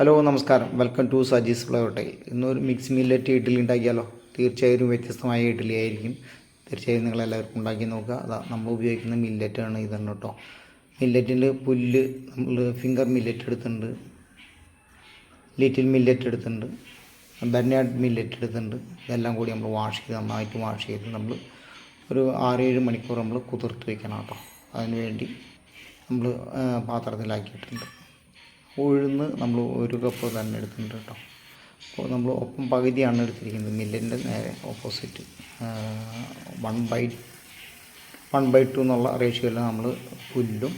Hello നമസ്കാരം. Welcome to Saji's flavour tile. ഇന്നൊരു mix millet idli ഉണ്ടാക്കിയാലോ? തീർച്ചയായും വ്യത്യസ്തമായ ഇഡ്ഡലി ആയിരിക്കും. തീർച്ചയായും നിങ്ങൾ എല്ലാവർക്കും ഉണ്ടാക്കി നോക്കുക. അതാ നമ്മൾ ഉപയോഗിക്കുന്ന മില്ലറ്റാണ് ഇതാണ് കേട്ടോ. മില്ലറ്റിന്റെ പുല്ല് നമ്മൾ ഫിംഗർ മില്ലറ്റ് എടുത്തിട്ടുണ്ട്. ലിറ്റിൽ മില്ലറ്റ് എടുത്തിട്ടുണ്ട്. ബെർനാഡ് മില്ലറ്റ് എടുത്തിട്ടുണ്ട്. ഇതെല്ലാം കൂടി നമ്മൾ വാഷ് ചെയ്ത് നന്നായിട്ട് വാഷ് ചെയ്ത് നമ്മൾ ഒരു ആറേഴ് മണിക്കൂർ നമ്മൾ കുതിർത്ത് വെക്കണം കേട്ടോ. അതിന് വേണ്ടി നമ്മൾ പാത്രത്തിലാക്കിയിട്ടുണ്ട്. ഉഴുന്ന് നമ്മൾ ഒരു കപ്പ് തന്നെ എടുത്തിട്ടുണ്ട് കേട്ടോ. അപ്പോൾ നമ്മൾ ഒപ്പം പകുതിയാണ് എടുത്തിരിക്കുന്നത്. മില്ലിന്റെ നേരെ opposite one by one by two എന്നുള്ള റേഷ്യോയിൽ നമ്മൾ പുല്ലും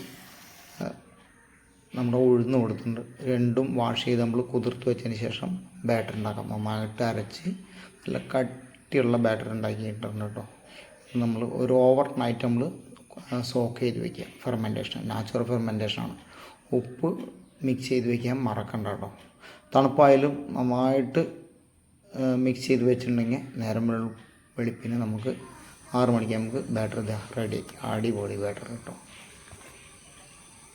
നമ്മുടെ ഉഴുന്ന് കൊടുത്തിട്ടുണ്ട്. രണ്ടും വാഷ് ചെയ്ത് നമ്മൾ കുതിർത്ത് വെച്ചതിന് ശേഷം ബാറ്റർ ഉണ്ടാക്കാം. നന്നായിട്ട് അരച്ച് നല്ല കട്ടിയുള്ള ബാറ്റർ ഉണ്ടാക്കിയിട്ടുണ്ട് കേട്ടോ. നമ്മൾ ഒരു ഓവർ നൈറ്റ് നമ്മൾ സോക്ക് ചെയ്ത് വെക്കുക. ഫെർമെന്റേഷൻ നാച്ചുറൽ ഫെർമെന്റേഷനാണ് ഉപ്പ് മിക്സ് ചെയ്ത് വെക്കാൻ മറക്കണ്ട കേട്ടോ. തണുപ്പായാലും നന്നായിട്ട് മിക്സ് ചെയ്ത് വെച്ചിട്ടുണ്ടെങ്കിൽ നേരം വെളു- വെളുപ്പിന് നമുക്ക് ആറ് മണിക്ക് നമുക്ക് ബാറ്റർ റെഡി അടിപൊളി ബാറ്റർ കേട്ടോ.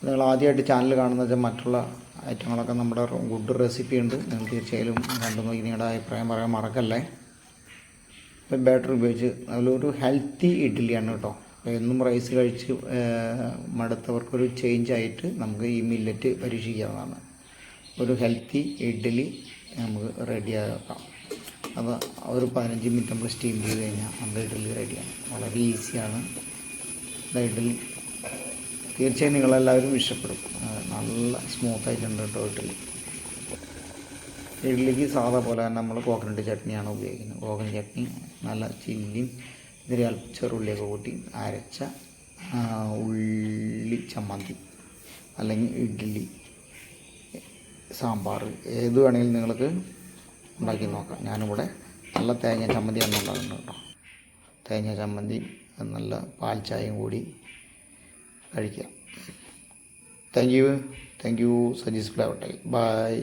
നിങ്ങൾ ആദ്യമായിട്ട് ചാനൽ കാണുന്ന വെച്ചാൽ മറ്റുള്ള ഐറ്റങ്ങളൊക്കെ നമ്മുടെ ഗുഡ് റെസിപ്പി ഉണ്ട്. നിങ്ങൾ തീർച്ചയായും കണ്ടു നോക്കി നിങ്ങളുടെ അഭിപ്രായം പറയാൻ മറക്കല്ലേ. ഇപ്പം ബാറ്റർ ഉപയോഗിച്ച് അതിലൊരു ഹെൽത്തി ഇഡ്ഡലിയാണ് കേട്ടോ. എന്നും റൈസ് കഴിച്ച് മടുത്തവർക്കൊരു ചേഞ്ച് ആയിട്ട് നമുക്ക് ഈ മില്ലറ്റ് പരീക്ഷിക്കാവുന്നതാണ് ഒരു ഹെൽത്തി ഇഡ്ഡലി നമുക്ക് റെഡിയാക്കാം അത് ഒരു പതിനഞ്ച് മിനിറ്റ് നമ്മൾ സ്റ്റീം ചെയ്ത് കഴിഞ്ഞാൽ നമ്മുടെ ഇഡ്ഡലി റെഡിയാണ് വളരെ ഈസിയാണ് ഇഡ്ഡലി. തീർച്ചയായും നിങ്ങളെല്ലാവരും ഇഷ്ടപ്പെടും. നല്ല സ്മൂത്തായിട്ടുണ്ട് കേട്ടോ ഇഡ്ഡലി. ഇഡ്ഡലിക്ക് സാധാ പോലെ തന്നെ നമ്മൾ കോക്കനട്ട് ചട്നിയാണ് ഉപയോഗിക്കുന്നത്. കോക്കനട്ട് ചട്നി നല്ല ചില്ലിയും ഇതിൽ ചെറുള്ളിയൊക്കെ കൂട്ടി അരച്ച ഉള്ളി ചമ്മന്തി അല്ലെങ്കിൽ ഇഡ്ഡലി സാമ്പാർ ഏത് വേണമെങ്കിലും നിങ്ങൾക്ക് ഉണ്ടാക്കി നോക്കാം. ഞാനിവിടെ നല്ല തേങ്ങ ചമ്മന്തിയാണ് ഉണ്ടാക്കുന്നത് കേട്ടോ. തേങ്ങ ചമ്മന്തി നല്ല പാൽ ചായയും കൂടി കഴിക്കാം. Thank you thank you Saji's flavour tile. Bye